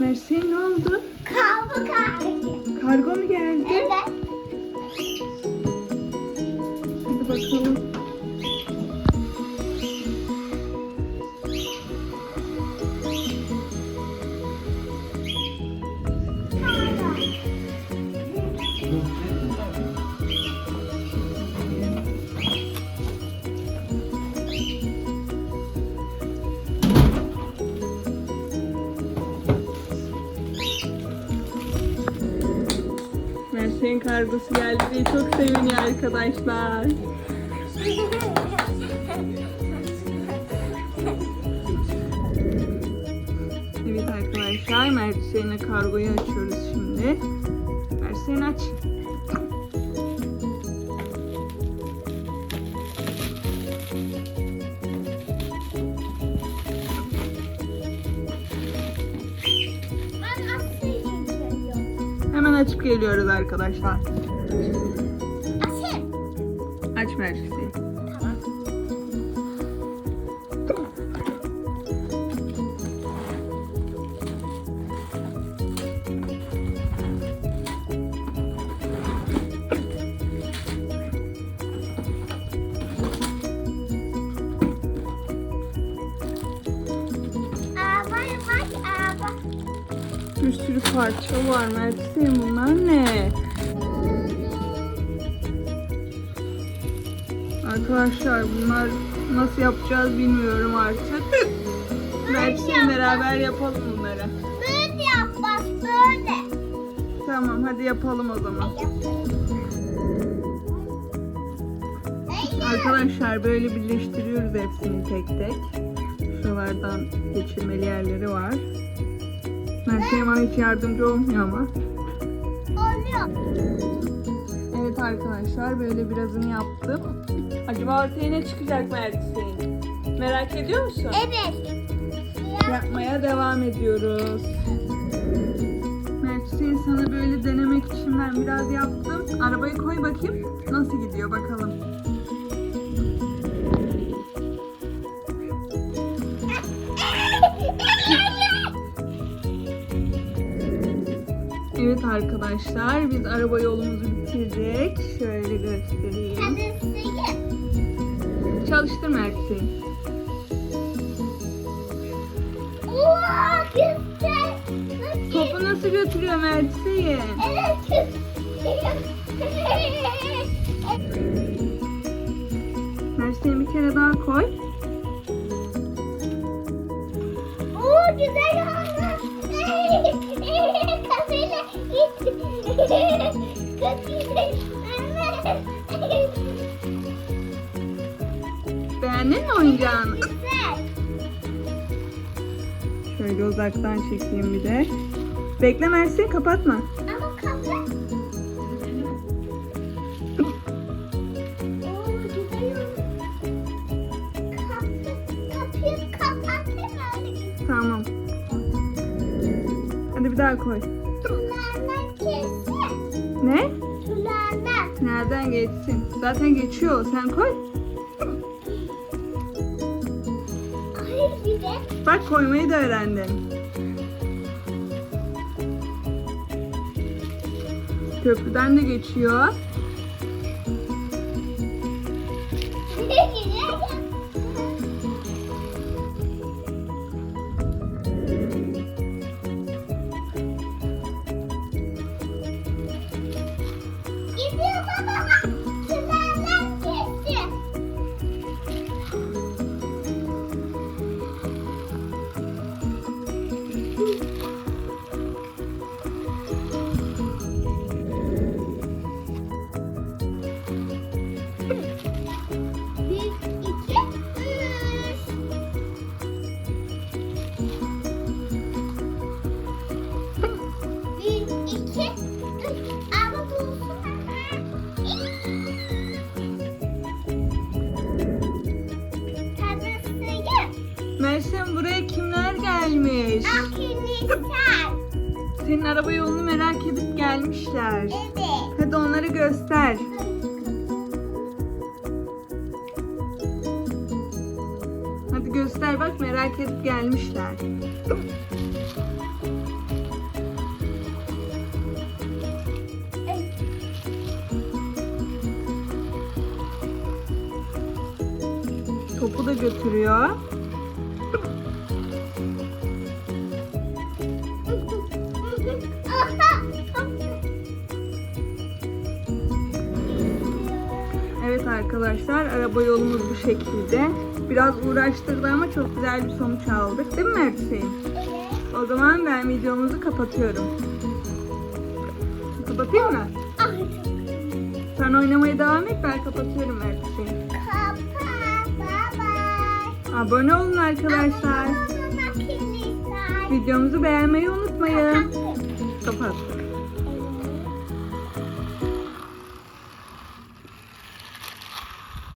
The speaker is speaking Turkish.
Mersin ne oldu? Kaldı kaldı. Kargo mu geldi? Evet. Mersin'in kargosu geldi diye çok seviniyor arkadaşlar. Evet arkadaşlar Mersin'e kargoyu açıyoruz şimdi. Mersin aç. Açıp geliyoruz arkadaşlar. Asya. Aç Mersin. Bir sürü parça var Mersin. Bunlar ne? Arkadaşlar bunlar nasıl yapacağız bilmiyorum artık. Mersin beraber yapalım bunları. Böyle yap bak böyle. Tamam hadi yapalım o zaman. Arkadaşlar böyle birleştiriyoruz hepsini tek tek. Şuralardan geçirmeli yerleri var. Mersin bana hiç yardımcı olmuyor ama. Oluyor. Evet arkadaşlar böyle birazını yaptım. Acaba ortaya ne çıkacak Mersin? Merak ediyor musun? Evet. Yapmaya devam ediyoruz. Mersin sana böyle denemek için ben biraz yaptım. Arabayı koy bakayım. Nasıl gidiyor bakalım. Evet arkadaşlar biz araba yolumuzu bitirdik. Şöyle göstereyim. Çalıştır. Nasıl? Topu nasıl götürüyor Mersin? Evet. Mersin bir kere daha koy. Oo, güzel oldu. Beğendin mi oyuncağını? Güzel. Şöyle uzaktan çekeyim bir de. Bekle Mersin kapatma. Ama öyle. Tamam. Hadi bir daha koy. Tülerden kesin. Ne? Tülerden. Nereden geçsin? Zaten geçiyor. Sen koy. Güzel. Bak koymayı da öğrendin. Köprüden de geçiyor. gelmiş. Senin araba yolunu merak edip gelmişler. Evet. Hadi onlara göster. Hadi göster bak merak edip gelmişler. Topu da götürüyor. Evet arkadaşlar araba yolumuz bu şekilde. Biraz uğraştırdı ama çok güzel bir sonuç aldık. Değil mi Mert Hüseyin? O zaman ben videomuzu kapatıyorum. Kapatayım mı? Sen oynamaya devam et ben kapatıyorum Mert Hüseyin. Abone olun arkadaşlar. Videomuzu beğenmeyi unutmayın. Kapat.